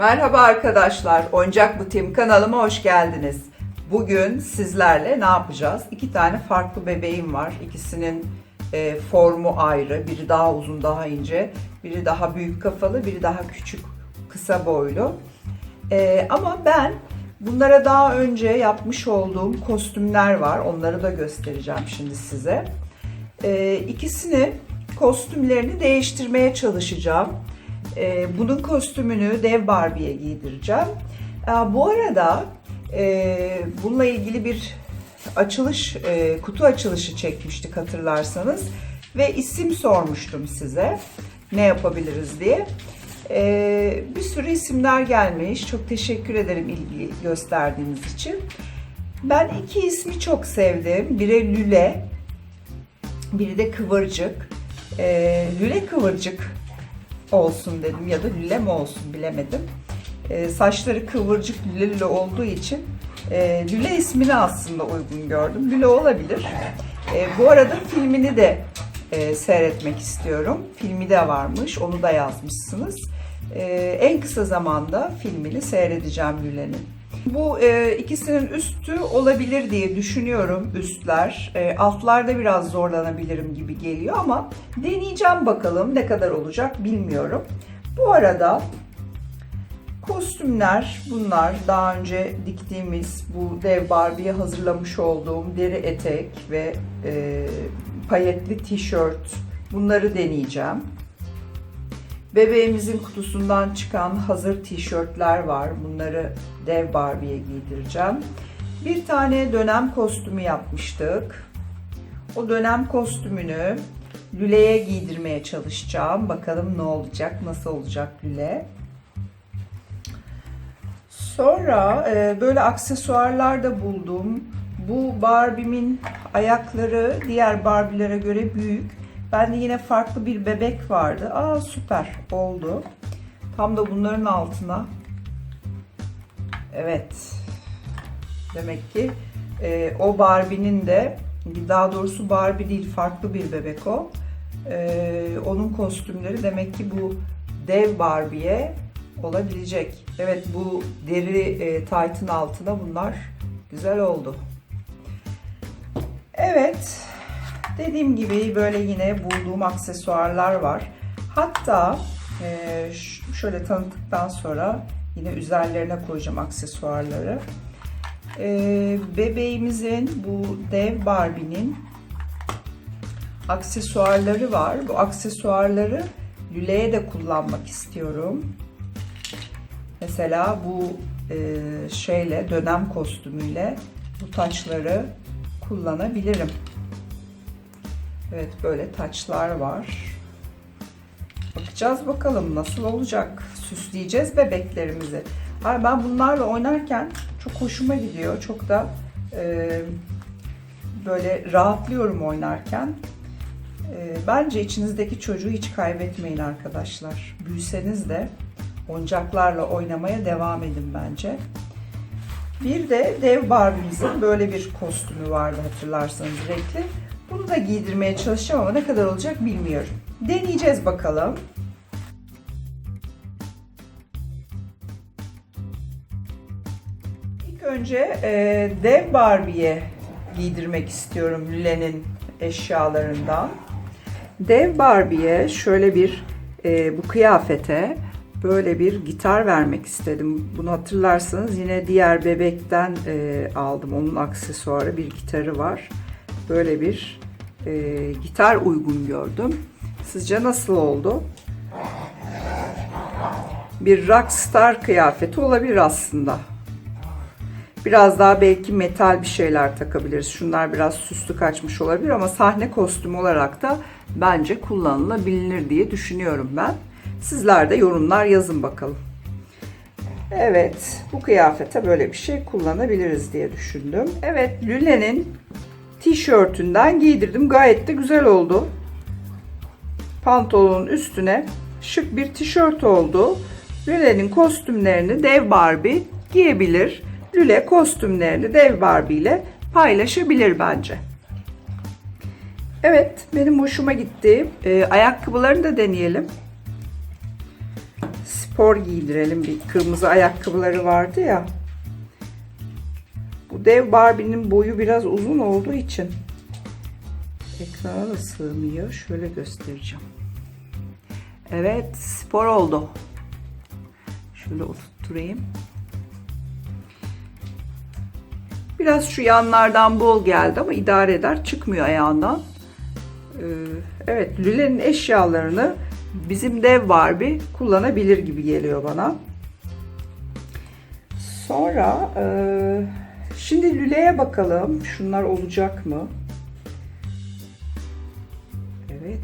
Merhaba arkadaşlar, Oyuncak Butim kanalıma hoş geldiniz. Bugün sizlerle ne yapacağız? İki tane farklı bebeğim var. İkisinin e, formu ayrı. Biri daha uzun, daha ince. Biri daha büyük kafalı, biri daha küçük, kısa boylu. E, ama ben bunlara daha önce yapmış olduğum kostümler var. Onları da göstereceğim şimdi size. E, ikisini kostümlerini değiştirmeye çalışacağım. E, bunun kostümünü Dev Barbie'ye giydireceğim. E, bu arada e, bununla ilgili bir açılış, e, kutu açılışı çekmiştik hatırlarsanız. Ve isim sormuştum size ne yapabiliriz diye. E, bir sürü isimler gelmiş. Çok teşekkür ederim ilgi gösterdiğiniz için. Ben iki ismi çok sevdim. Biri Lüle, biri de Kıvırcık. E, Lüle Kıvırcık olsun dedim ya da lüle mi olsun bilemedim. E, saçları kıvırcık lüle lüle olduğu için e, lüle ismini aslında uygun gördüm. Lüle olabilir. E, bu arada filmini de e, seyretmek istiyorum. Filmi de varmış. Onu da yazmışsınız. E, en kısa zamanda filmini seyredeceğim Lüle'nin. Bu e, ikisinin üstü olabilir diye düşünüyorum üstler. E, altlarda biraz zorlanabilirim gibi geliyor ama deneyeceğim bakalım ne kadar olacak bilmiyorum. Bu arada kostümler bunlar. Daha önce diktiğimiz bu dev Barbie'ye hazırlamış olduğum deri etek ve e, payetli tişört bunları deneyeceğim. Bebeğimizin kutusundan çıkan hazır tişörtler var. Bunları dev Barbie'ye giydireceğim. Bir tane dönem kostümü yapmıştık. O dönem kostümünü Lüle'ye giydirmeye çalışacağım. Bakalım ne olacak, nasıl olacak Lüle. Sonra e, böyle aksesuarlar da buldum. Bu Barbie'min ayakları diğer Barbie'lere göre büyük. Bende yine farklı bir bebek vardı. Aa süper oldu. Tam da bunların altına. Evet. Demek ki e, o Barbie'nin de daha doğrusu Barbie değil farklı bir bebek o. E, onun kostümleri demek ki bu dev Barbie'ye olabilecek. Evet bu deri e, taytın altına bunlar güzel oldu. Evet. Dediğim gibi böyle yine bulduğum aksesuarlar var. Hatta e, şöyle tanıttıktan sonra yine üzerlerine koyacağım aksesuarları. E, bebeğimizin bu dev Barbie'nin aksesuarları var. Bu aksesuarları lüleye de kullanmak istiyorum. Mesela bu e, şeyle dönem kostümüyle bu taçları kullanabilirim. Evet böyle taçlar var. Bakacağız bakalım nasıl olacak. Süsleyeceğiz bebeklerimizi. Ay ben bunlarla oynarken çok hoşuma gidiyor. Çok da e, böyle rahatlıyorum oynarken. E, bence içinizdeki çocuğu hiç kaybetmeyin arkadaşlar. Büyüseniz de oyuncaklarla oynamaya devam edin bence. Bir de dev Barbie'mizin böyle bir kostümü vardı hatırlarsanız renkli. Bunu da giydirmeye çalışacağım ama ne kadar olacak bilmiyorum. Deneyeceğiz bakalım. İlk önce e, dev Barbie'ye giydirmek istiyorum Lüle'nin eşyalarından. Dev Barbie'ye şöyle bir e, bu kıyafete böyle bir gitar vermek istedim. Bunu hatırlarsanız yine diğer bebekten e, aldım. Onun aksesuarı bir gitarı var. Böyle bir e, gitar uygun gördüm. Sizce nasıl oldu? Bir rockstar kıyafeti olabilir aslında. Biraz daha belki metal bir şeyler takabiliriz. Şunlar biraz süslü kaçmış olabilir ama sahne kostümü olarak da bence kullanılabilir diye düşünüyorum ben. Sizler de yorumlar yazın bakalım. Evet, bu kıyafete böyle bir şey kullanabiliriz diye düşündüm. Evet, Lüle'nin tişörtünden giydirdim. Gayet de güzel oldu. Pantolonun üstüne şık bir tişört oldu. Lüle'nin kostümlerini Dev Barbie giyebilir. Lüle kostümlerini Dev Barbie ile paylaşabilir bence. Evet, benim hoşuma gitti. Ee, ayakkabılarını da deneyelim spor giydirelim. Bir kırmızı ayakkabıları vardı ya. Bu dev Barbie'nin boyu biraz uzun olduğu için ekrana sığmıyor. Şöyle göstereceğim. Evet spor oldu. Şöyle oturtturayım. Biraz şu yanlardan bol geldi ama idare eder. Çıkmıyor ayağından. Ee, evet Lüle'nin eşyalarını bizim dev Barbie kullanabilir gibi geliyor bana. Sonra e, şimdi Lüle'ye bakalım. Şunlar olacak mı? Evet.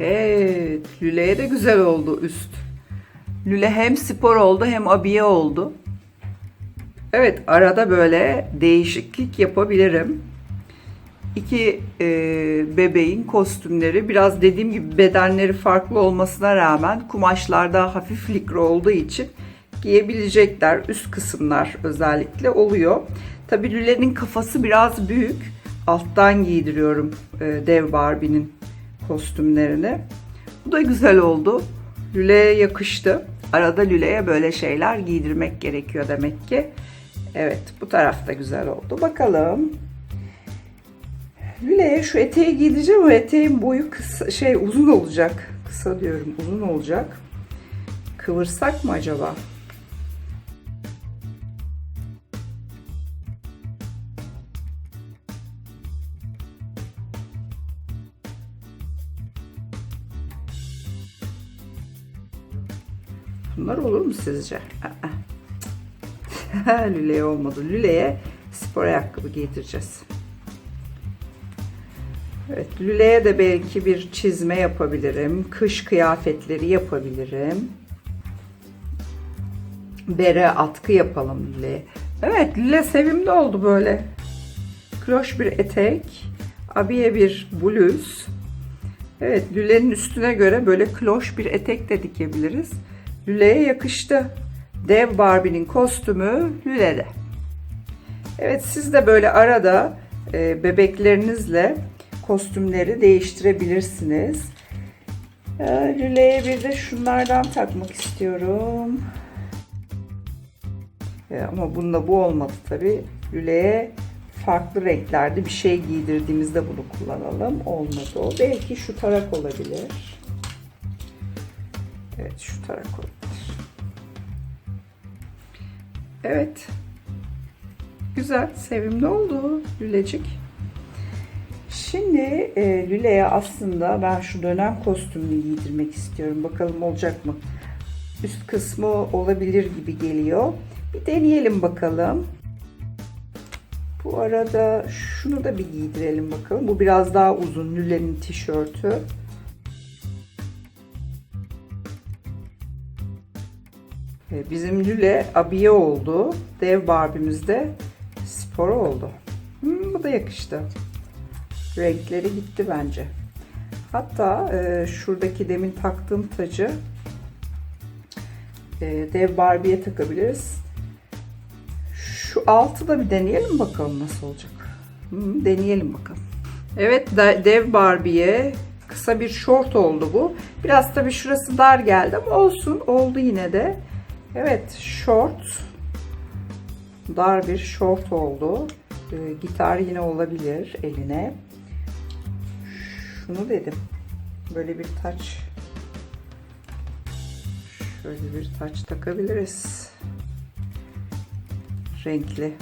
Evet. Lüle'ye de güzel oldu üst. Lüle hem spor oldu hem abiye oldu. Evet arada böyle değişiklik yapabilirim. İki e, bebeğin kostümleri biraz dediğim gibi bedenleri farklı olmasına rağmen kumaşlarda hafif likra olduğu için giyebilecekler. Üst kısımlar özellikle oluyor. Tabii Lüle'nin kafası biraz büyük. Alttan giydiriyorum e, dev Barbie'nin kostümlerini. Bu da güzel oldu. Lüle'ye yakıştı. Arada Lüle'ye böyle şeyler giydirmek gerekiyor demek ki. Evet bu taraf da güzel oldu. Bakalım. Lüle'ye şu eteği giydireceğim ama eteğin boyu kısa, şey uzun olacak. Kısa diyorum uzun olacak. Kıvırsak mı acaba? Bunlar olur mu sizce? Lüle'ye olmadı. Lüle'ye spor ayakkabı giydireceğiz. Evet, Lüle'ye de belki bir çizme yapabilirim. Kış kıyafetleri yapabilirim. Bere atkı yapalım Lüle'ye. Evet, Lüle sevimli oldu böyle. Kloş bir etek, abiye bir bluz. Evet, Lüle'nin üstüne göre böyle kloş bir etek de dikebiliriz. Lüle'ye yakıştı. Dev Barbie'nin kostümü Lüle'de. Evet siz de böyle arada e, bebeklerinizle kostümleri değiştirebilirsiniz. E, Lüle'ye bir de şunlardan takmak istiyorum. E, ama bunda bu olmadı tabi. Lüle'ye farklı renklerde bir şey giydirdiğimizde bunu kullanalım. Olmadı o. Belki şu tarak olabilir. Evet şu tarak olabilir. Evet. Güzel, sevimli oldu Lülecik. Şimdi e, Lüle'ye aslında ben şu dönem kostümünü giydirmek istiyorum. Bakalım olacak mı? Üst kısmı olabilir gibi geliyor. Bir deneyelim bakalım. Bu arada şunu da bir giydirelim bakalım. Bu biraz daha uzun Lüle'nin tişörtü. Bizim Lüle abiye oldu. Dev Barbie'miz de spor oldu. Hmm, bu da yakıştı. Renkleri gitti bence. Hatta e, şuradaki demin taktığım tacı e, dev Barbie'ye takabiliriz. Şu altı da bir deneyelim bakalım nasıl olacak. Hmm, deneyelim bakalım. Evet dev Barbie'ye kısa bir short oldu bu. Biraz tabii şurası dar geldi ama olsun oldu yine de. Evet short dar bir short oldu. E, gitar yine olabilir eline. Şunu dedim. Böyle bir taç şöyle bir taç takabiliriz. Renkli.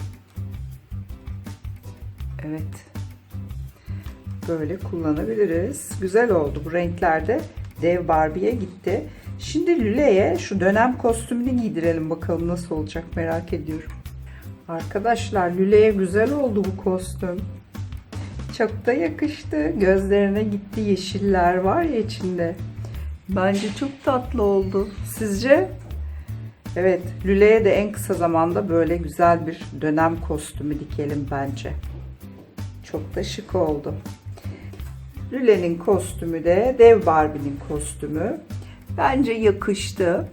Evet. Böyle kullanabiliriz. Güzel oldu. Bu renklerde dev Barbie'ye gitti. Şimdi Lüle'ye şu dönem kostümünü giydirelim bakalım nasıl olacak merak ediyorum. Arkadaşlar Lüle'ye güzel oldu bu kostüm. Çok da yakıştı. Gözlerine gitti yeşiller var ya içinde. Bence çok tatlı oldu. Sizce? Evet, Lüle'ye de en kısa zamanda böyle güzel bir dönem kostümü dikelim bence. Çok da şık oldu. Lüle'nin kostümü de Dev Barbie'nin kostümü. Bence yakıştı.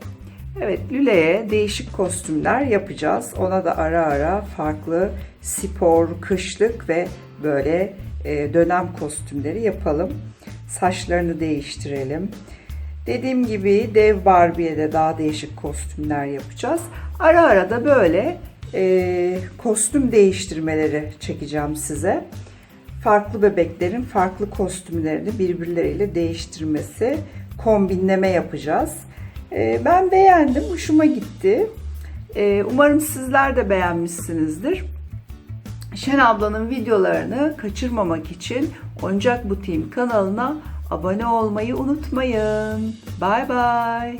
Evet Lüle'ye değişik kostümler yapacağız. Ona da ara ara farklı spor, kışlık ve böyle e, dönem kostümleri yapalım. Saçlarını değiştirelim. Dediğim gibi dev Barbie'ye de daha değişik kostümler yapacağız. Ara ara da böyle e, kostüm değiştirmeleri çekeceğim size. Farklı bebeklerin farklı kostümlerini birbirleriyle değiştirmesi, kombinleme yapacağız. E, ben beğendim, hoşuma gitti. E, umarım sizler de beğenmişsinizdir. Şen ablanın videolarını kaçırmamak için Oyuncak Butiğim kanalına abone olmayı unutmayın. Bay bay.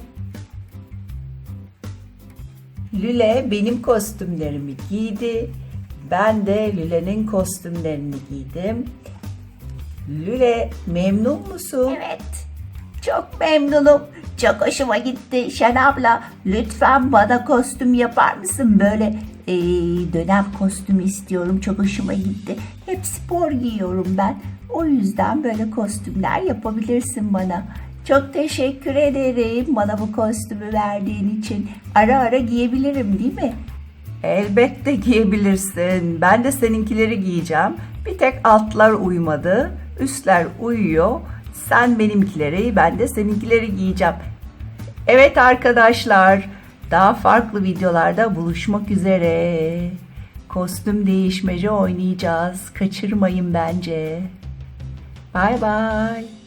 Lüle benim kostümlerimi giydi. Ben de Lüle'nin kostümlerini giydim. Lüle memnun musun? Evet. Çok memnunum. Çok hoşuma gitti. Şen abla lütfen bana kostüm yapar mısın? Böyle eee, dönem kostümü istiyorum. Çok hoşuma gitti. Hep spor giyiyorum ben. O yüzden böyle kostümler yapabilirsin bana. Çok teşekkür ederim bana bu kostümü verdiğin için. Ara ara giyebilirim değil mi? Elbette giyebilirsin. Ben de seninkileri giyeceğim. Bir tek altlar uymadı. Üstler uyuyor. Sen benimkileri, ben de seninkileri giyeceğim. Evet arkadaşlar, daha farklı videolarda buluşmak üzere. Kostüm değişmece oynayacağız. Kaçırmayın bence. Bay bay.